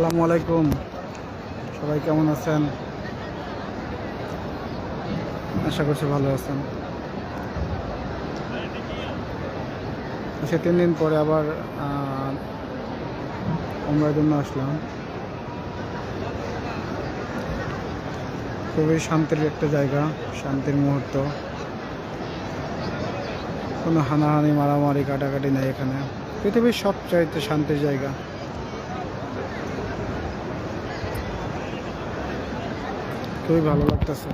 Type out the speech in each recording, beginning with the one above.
আসসালামু আলাইকুম। সবাই কেমন আছেন? আশা করছি ভালো আছেন। সে তিন দিন পরে আবার আমরা জন্য আসলাম। খুবই শান্তির একটা জায়গা, শান্তির মুহূর্ত। কোনো হানাহানি, মারামারি, কাটাকাটি নেই এখানে। পৃথিবীর সবচাইতে শান্তির জায়গা। খুবই ভালো লাগতেছে।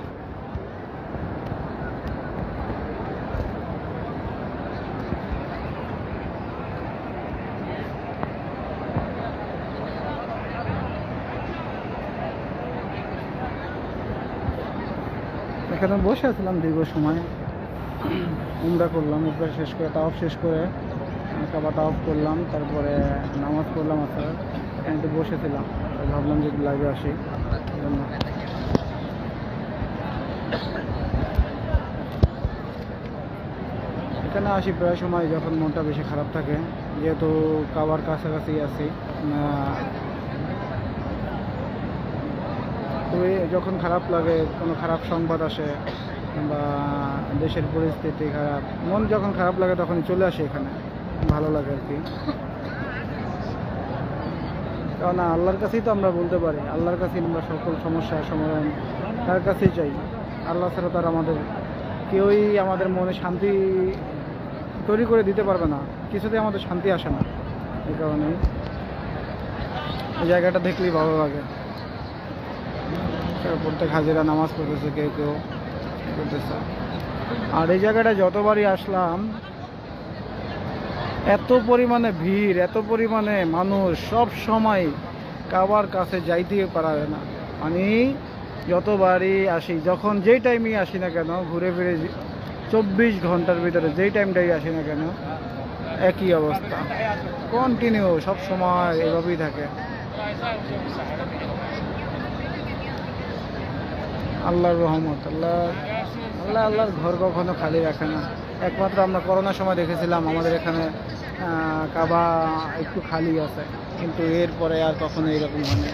এখানে বসে আছিলাম দীর্ঘ সময়। উমরা করলাম, উপরে শেষ করে তাওয়াফ শেষ করে কাবা তাওয়াফ করলাম, তারপরে নামাজ পড়লাম আসার এখানে একটু বসেছিলাম ভাবলাম যে লাইভে আসি। এখানে আসি প্রায় সময় যখন মনটা বেশি খারাপ থাকে। যেহেতু কাবার কাছাকাছি আছি খুবই যখন খারাপ লাগে, কোনো খারাপ সংবাদ আসে বা দেশের পরিস্থিতি খারাপ, মন যখন খারাপ লাগে তখনই চলে আসে এখানে। ভালো লাগে আর কি। কারণ আল্লাহর কাছেই তো আমরা বলতে পারি, আল্লাহর কাছেই আমরা সকল সমস্যার সমাধান তার কাছেই চাই। আল্লাহ ছাড়া তার আমাদের কেউই আমাদের মনে শান্তি তৈরি করে দিতে পারবে না। কিছুতেই আমাদের শান্তি আসে না এই কারণেই। এই জায়গাটা দেখলেই ভালো লাগে। প্রত্যেক হাজিরা নামাজ পড়তেছে, কেউ কেউ করতেছে। আর এই জায়গাটা যতবারই আসলাম, এত পরিমাণে ভিড়, এত পরিমাণে মানুষ সব সময় কাবার কাছে যাইতে পারা না। আমি যতবারই আসি, যখন যেই টাইমে আসি না কেন, ঘুরে ফিরে চব্বিশ ঘণ্টার ভিতরে যেই টাইমটাই আসি না কেন, একই অবস্থা। কন্টিনিউ সব সময় এভাবেই থাকে। আল্লাহর রহমত, আল্লাহ আল্লাহ আল্লাহর ঘর কখনো খালি রাখে না। একমাত্র আমরা করোনার সময় দেখেছিলাম, আমাদের এখানে কাবা একটু খালি আছে। কিন্তু এরপরে আর কখনো এরকম হয়নি